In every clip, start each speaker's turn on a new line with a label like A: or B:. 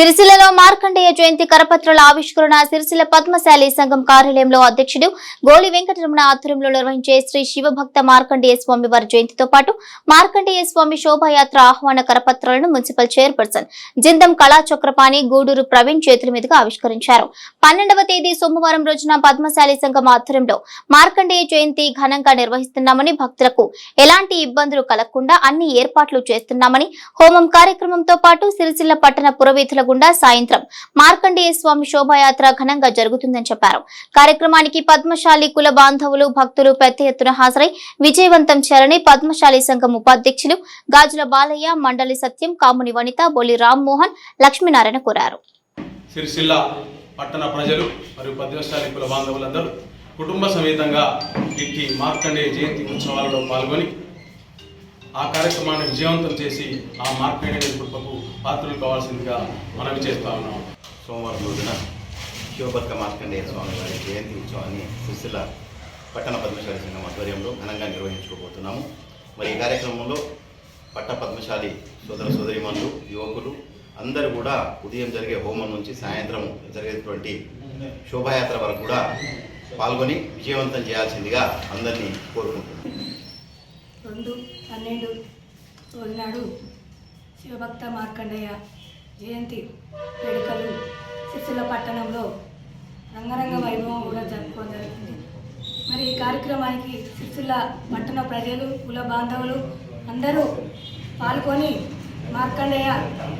A: సిరిసిల్లలో మార్కండేయ జయంతి కరపత్రాల ఆవిష్కరణ సిరిసిల్ల పద్మశాలి సంఘం కార్యాలయంలో అధ్యక్షుడు గోలి వెంకటరమణ ఆధ్వర్యంలో నిర్వహించే శ్రీ శివభక్త మార్కండేయ స్వామి వారి జయంతితో పాటు మార్కండేయ స్వామి శోభాయాత్ర ఆహ్వాన కరపత్రాలను మున్సిపల్ చైర్పర్సన్ జిందం కళా చక్రపాణి గూడూరు ప్రవీణ్ చేతుల మీదుగా ఆవిష్కరించారు. పన్నెండవ తేదీ సోమవారం రోజున పద్మశాలి సంఘం ఆధ్వర్యంలో మార్కండేయ జయంతి ఘనంగా నిర్వహిస్తున్నామని భక్తులకు ఎలాంటి ఇబ్బందులు కలగకుండా అన్ని ఏర్పాట్లు చేస్తున్నామని హోమం కార్యక్రమంతో పాటు సిరిసిల్ల పట్టణ పురవీధుల గుండా సాయంత్రం మార్కండేయ స్వామి శోభాయాత్ర ఘనంగా జరుగుతుందని చెప్పారు. కార్యక్రమానికి పద్మశాలి కుల బాంధవులు భక్తులు పెద్ద ఎత్తున హాజరై విజయవంతం చేయాలని పద్మశాలి సంఘం ఉపాధ్యక్షులు గాజుల బాలయ్య మండలి సత్యం కాముని వనిత బొలి రామ్మోహన్ లక్ష్మీనారాయణ కోరారు.
B: సిరిసిల్ల పట్టణ ప్రజలు మరియు పద్మశాలి కుల బాంధవులందరూ కుటుంబ సమేతంగా ఇట్టి మార్కండేయ జయంతి ఉత్సవాలలో పాల్గొని ఆ కార్యక్రమాన్ని విజయవంతం చేసి ఆ మార్కండేయ కృపకు పాత్రలు కావాల్సిందిగా మనవి చేస్తా ఉన్నాం.
C: సోమవారం రోజున శివభద్ర మార్కండేయ స్వామి వారి జయంతి ఉత్సవాన్ని సిరిసిల్ల పట్టణ పద్మశాలి సంఘం ఆధ్వర్యంలో ఘనంగా నిర్వహించుకోబోతున్నాము. మరి ఈ కార్యక్రమంలో పట్ట పద్మశాలి సోదర సోదరిమణులు యువకులు అందరూ కూడా ఉదయం జరిగే హోమం నుంచి సాయంత్రం జరిగేటువంటి శోభాయాత్ర వరకు కూడా పాల్గొని విజయవంతం చేయాల్సిందిగా అందరినీ కోరుకుంటున్నాను
D: రెండు పన్నెండు రోజునాడు శివభక్త మార్కండయ్య జయంతి వేడుకలు సిరిసిల్ల పట్టణంలో రంగరంగ వైభవం కూడా జరుపుకోవడం జరుగుతుంది మరి ఈ కార్యక్రమానికి సిరిసిల్ల పట్టణ ప్రజలు కుల బాంధవులు అందరూ పాల్గొని మార్కండయ్య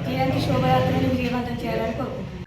D: జయంతి శోభయాత్రను విజయవంతం చేయాలని కోరుకుంటున్నాను